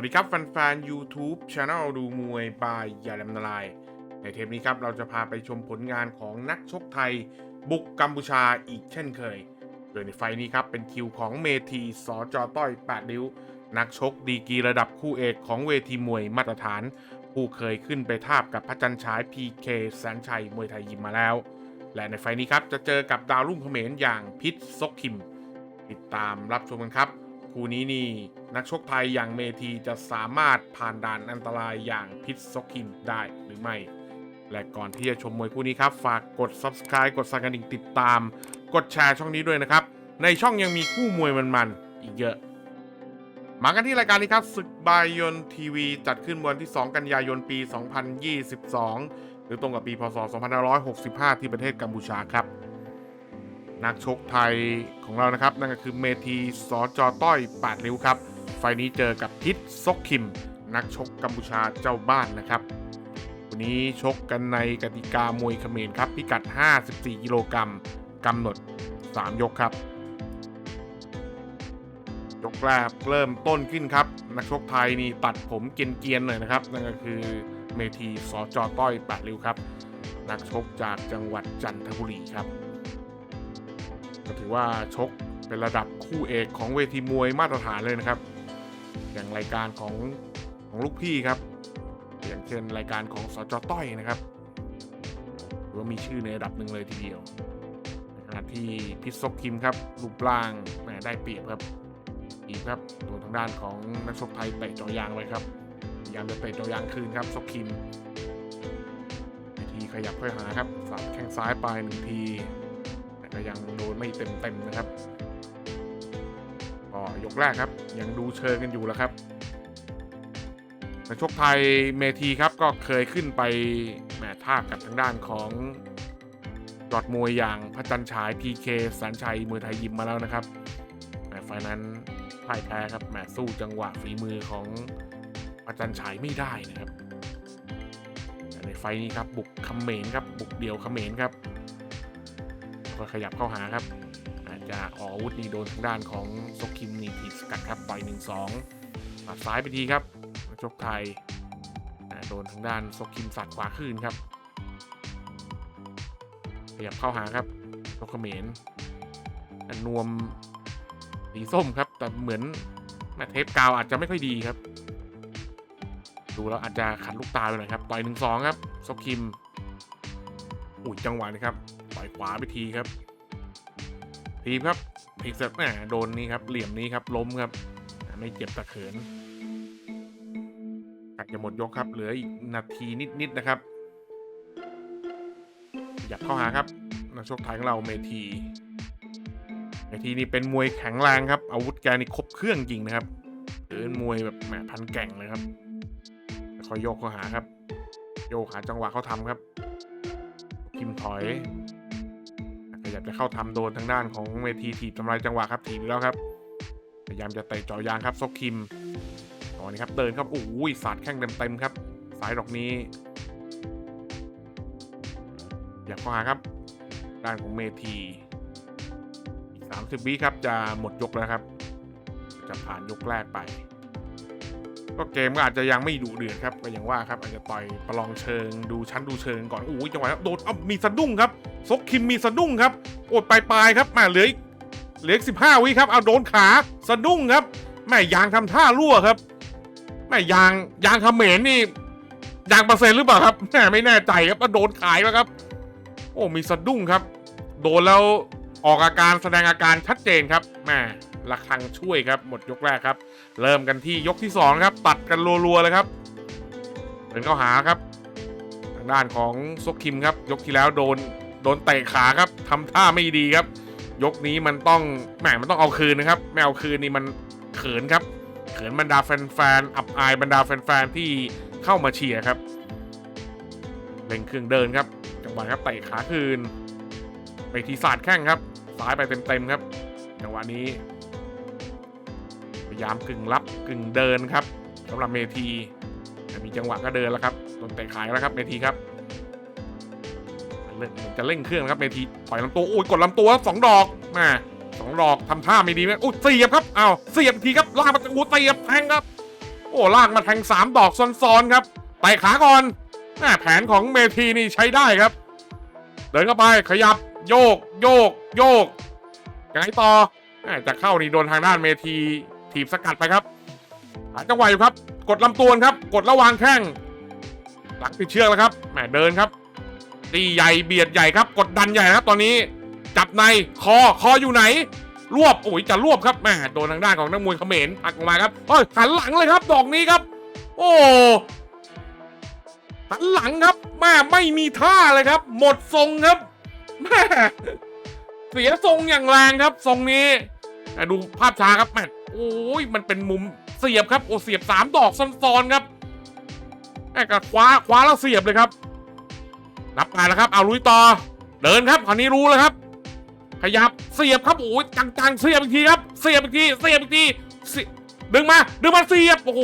วัสดีครับแฟนๆ YouTube Channel ดูมวยบายยาแลมนลาย ในเทปนี้ครับเราจะพาไปชมผลงานของนักชกไทย บุกกัมพูชาอีกเช่นเคย โดยในไฟนี้ครับเป็นคิวของเมทีสอจอต้อย8นิ้ว นักชกดีกีระดับคู่เอกของเวทีมวยมาตรฐาน ผู้เคยขึ้นไปทาบกับพระจันฉาย PK แสนชัยมวยไทยยิมมาแล้ว และในไฟนี้ครับจะเจอกับดาวรุ่งเขมรอย่างพิษซกคิม ติดตามรับชมกันครับ คู่นี้นี่ นักชกไทยอย่างเมทีจะสามารถผ่านด่านอันตรายอย่างพิษซอกคิมได้หรือไม่ และก่อนที่จะชมมวยคู่นี้ครับ ฝากกด subscribe กดสั่นกระดิ่งติดตาม กดแชร์ช่องนี้ด้วยนะครับ ในช่องยังมีคู่มวยมันๆอีกเยอะ มากันที่รายการนี้ครับศึกบายนทีวีจัดขึ้นวันที่ 2 กันยายนปี 2022 หรือตรงกับปีพศ 2565 ที่ประเทศกัมพูชาครับ นักชกไทยของเรานะครับ นั่นก็คือเมทีสอจอต้อย8ริ้วครับ ไฟนี้เจอกับพิษซกคิม นักชกกัมพูชาเจ้าบ้านนะครับ วันนี้ชกกันในกติกามวยเขมรครับ พิกัด 54 กิโลกรัมกำหนด 3 ยกครับ ยกแรกเริ่มต้นขึ้นครับ นักชกไทยนี่ตัดผมเกียนๆหน่อยนะครับ นั่นก็คือเมทีสอจอต้อย8ริ้วครับ นักชกจากจังหวัดจันทบุรีครับ ก็ถือว่าชกเป็นระดับคู่เอกของเวทีมวยมาตรฐานเลยนะครับ อย่างรายการของของลูกพี่ครับ อย่างเช่นรายการของสจต้อยนะครับถือว่ามีชื่อในระดับหนึ่งเลยทีเดียวในขณะที่พิษซกคิมครับรูปร่างแหมได้เปรียบครับอีกครับโดนทางด้านของนักชกไทยเตะจอยางไว้ครับพยายามจะเตะจอยางคืนครับซกคิมวิธีขยับค่อยหาครับสับแข้งซ้ายไปหนึ่งที แต่ยังโดนไม่เต็มๆนะครับก็ยกแรกครับ ยังดูเชิงกันอยู่แล้วครับนักชกไทยเมทีครับก็เคยขึ้นไปแหมท่ากับทางด้านของยอดมวยอย่างพระจันฉาย PK สันชัยมวยไทยยิมมาแล้วนะครับแหมไฟนั้นพ่ายแพ้ครับแหมสู้จังหวะฝีมือของพระจันฉายไม่ได้นะครับในไฟนี้ครับบุกเขมรครับบุกเดี่ยวเขมรครับ ก็ขยับเข้าหาครับ อาจจะออกอาวุธนี่โดนทางด้านของซกคิมนี่ถีบสกัดครับปล่อย1 2ปัดซ้ายไปทีครับชกไทยโดนทางด้านซกคิมสัดขวาคืนครับขยับเข้าหาครับซกเขมรอันนวมสีส้มครับ แต่เหมือนเทปกาวอาจจะไม่ค่อยดีครับ ดูแล้วอาจจะขัดลูกตาไปหน่อยครับ ต่อยหนึ่งสองครับซกคิมอุ้ยจังหวะนี้ครับ ปล่อยขวาไปทีครับ ทีครับพิกเสร็จแหมโดนนี้ครับ เหลี่ยมนี้ครับ ล้มครับ ไม่เจ็บตะเขินกัดจะหมดยกครับ เหลืออีกนาทีนิดๆนะครับ อยากเข้าหาครับนักชกไทยของเราเมที เมทีนี่เป็นมวยแข็งแรงครับ อาวุธแกนี่ครบเครื่องจริงนะครับเดินมวยแบบแหมพันแก่งเลยครับคอยโยกเข้าหาครับ โยกหาจังหวะเขาทำครับพิมพ์ถอยายามจะเข้าทำโดนทางด้านของเวทีถีบทำลายจังหวะครับถีบแล้วครับ พยายามจะเตะเจ่อยางครับซกคิมตอนนี้ครับเดินครับโอ้ยสาดแข้งเต็มๆครับ สายดอกนี้อยากเข้าหาครับด้านของเมทีอีก30วิครับจะหมดยกแล้วครับ จะผ่านยกแรกไปก็เกมก็อาจจะยังไม่ดุเดือดครับก็อย่างว่าครับอาจจะต่อยประลองเชิงดูชั้นดูเชิงก่อนโอ้ยจังหวะครับโดนเอ้ามีสะดุ้งครับ ซกคิมมีสะดุ้งครับโอ้ยปลายปลายๆครับแม่เหลืออีกเหลือสิบห้าวิครับเอาโดนขาสะดุ้งครับแม่ยางทำท่ารั่วครับแม่ยางยางเขมรนี่ยางเปอร์เซ็นต์หรือเปล่าครับแม่ไม่แน่ใจครับว่าโดนขายแล้วครับ โอ้มีสะดุ้งครับ โดนแล้วออกอาการแสดงอาการชัดเจนครับแม่ระฆังช่วยครับหมดยกแรกครับ เริ่มกันที่ยกที่2ครับตัดกันรัวๆเลยครับเดินเข้าหาครับ ทางด้านของซกคิมครับ ยกที่แล้วโดน โดนเตะขาครับทำท่าไม่ดีครับ ยกนี้มันต้องแหมมันต้องเอาคืนนะครับไม่เอาคืนนี่มันเขินครับ เขินบรรดาแฟนๆอับอายบรรดาแฟนๆที่เข้ามาเชียร์ครับเร่งเครื่องเดินครับจังหวะครับเตะขาคืน ไปทีศาสตร์แข้งครับซ้ายไปเต็มๆครับจังหวะนี้พยายามกึ่งรับกึ่งเดินครับสำหรับเมทีแต่มีจังหวะก็เดินแล้วครับโดนเตะขายแล้วครับเมทีครับ จะเร่งเครื่องนะครับเมทีปล่อยลำตัวโอ้ยกดลำตัวครับสองดอกมาสองดอกทำท่าไม่ดีไหมโอ้ยเสียบครับอ้าวเสียบทีครับลากมาโอ้เสียบแทงครับ โอ้ลากมาแทงสามดอกซ้อนๆครับไต่ขาก่อนแมแผนของเมทีนี่ใช้ได้ครับ เดินเข้าไปขยับโยกโยกโยกยังไงต่อแม่จะเข้านี่โดนทางด้านเมทีถีบสกัดไปครับหาจังหวะอยู่ครับ กดลำตัวครับ กดระวางแข้งหลังติดเชือกแล้วครับแหมเดินครับ ตีใหญ่เบียดใหญ่ครับ กดดันใหญ่ครับตอนนี้จับในคอคออยู่ไหน รวบโอ้ยจะรวบครับแม่โดนทางด้านของนักมวยเขมรหักออกมาครับเฮ้ยหันหลังเลยครับ ดอกนี้ครับ โอ้หันหลังครับแม่ไม่มีท่าเลยครับ หมดทรงครับแม่เสียทรงอย่างแรงครับทรงนี้ดูภาพช้าครับแม่โอ้ยมันเป็นมุมเสียบครับโอ้เสียบสามดอกซ้อนๆครับแม่ก็คว้าคว้าแล้วเสียบเลยครับ นับไปแล้วครับ เอาลุยต่อ เดินครับคราวนี้รู้แล้วครับ ขยับเสียบครับโอ้ยจังๆเสียบอีกทีครับ เสียบอีกที เสียบอีกทีดึงมา ดึงมาเสียบ โอ้โห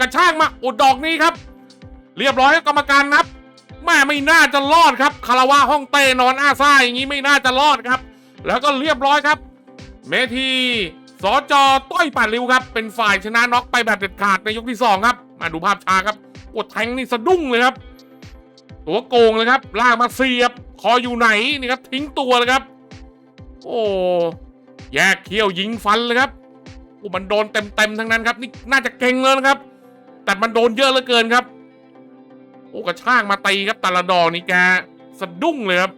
กระชากมาอ้ดดอกนี้ครับ เรียบร้อยครับกรรมการนับแม่ไม่น่าจะรอดครับ คาราวาห้องเต้นอนอาซ่าอย่างนี้ไม่น่าจะรอดครับ แล้วก็เรียบร้อยครับ เมทีสจต้อยปัดริวครับ เป็นฝ่ายชนะน็อกไปแบบเด็ดขาดในยกที่สองครับ มาดูภาพช้าครับโอ้แทงนี่สะดุ้งเลยครับ ตัวโกงเลยครับลากมาเสียบ คออยู่ไหนนี่ครับทิ้งตัวเลยครับ โอ้แยกเขี้ยวยิงฟันเลยครับโอ้มันโดนเต็มๆทั้งนั้นครับ นี่น่าจะเก่งเลยนะครับ แต่มันโดนเยอะเหลือเกินครับ โอ้กระชากมาตีครับแต่ละดอกนี่แกสะดุ้งเลยครับ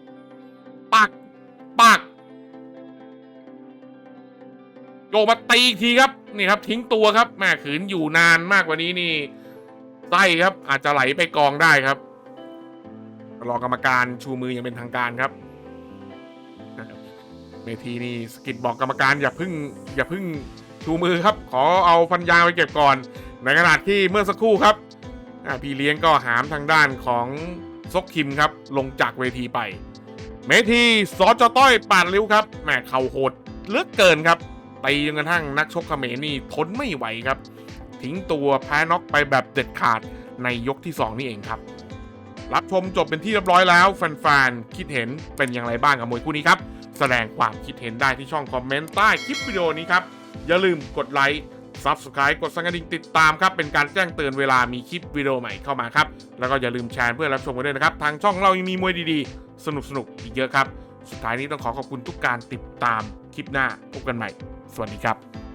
ปักปักโยมาตีอีกทีครับนี่ครับ ทิ้งตัวครับแม่ขืนอยู่นานมากกว่านี้นี่ไส้ครับ อาจจะไหลไปกองได้ครับ รองกรรมการชูมืออย่างเป็นทางการครับเมทีนี่สกิดบอกกรรมการอย่าพึ่งอย่าพึ่งชูมือครับ ขอเอาฟันยางไปเก็บก่อน ในขณะที่เมื่อสักครู่ครับพี่เลี้ยงก็หามทางด้านของซกคิมครับ ลงจากเวทีไป เมทีสอจอต้อยปาดริ้วครับแหมเข่าโหดเลือกเกินครับตีจนกระทั่งนักชกเขมรนี่ทนไม่ไหวครับ ทิ้งตัวแพ้น็อกไปแบบเด็ดขาดในยกที่ 2 นี่เองครับ รับชมจบเป็นที่เรียบร้อยแล้วแฟนๆคิดเห็นเป็นอย่างไรบ้างกับมวยคู่นี้ครับ แสดงความคิดเห็นได้ที่ช่องคอมเมนต์ใต้คลิปวิดีโอนี้ครับ อย่าลืมกดไลค์ Subscribe กดสั่นกระดิ่งติดตามครับ เป็นการแจ้งเตือนเวลามีคลิปวิดีโอใหม่เข้ามาครับ แล้วก็อย่าลืมแชร์เพื่อรับชมกันด้วยนะครับ ทางช่องเรายังมีมวยดีๆ สนุกๆอีกเยอะครับ สุดท้ายนี้ต้องขอขอบคุณทุกการติดตามคลิปหน้าพบกันใหม่ สวัสดีครับ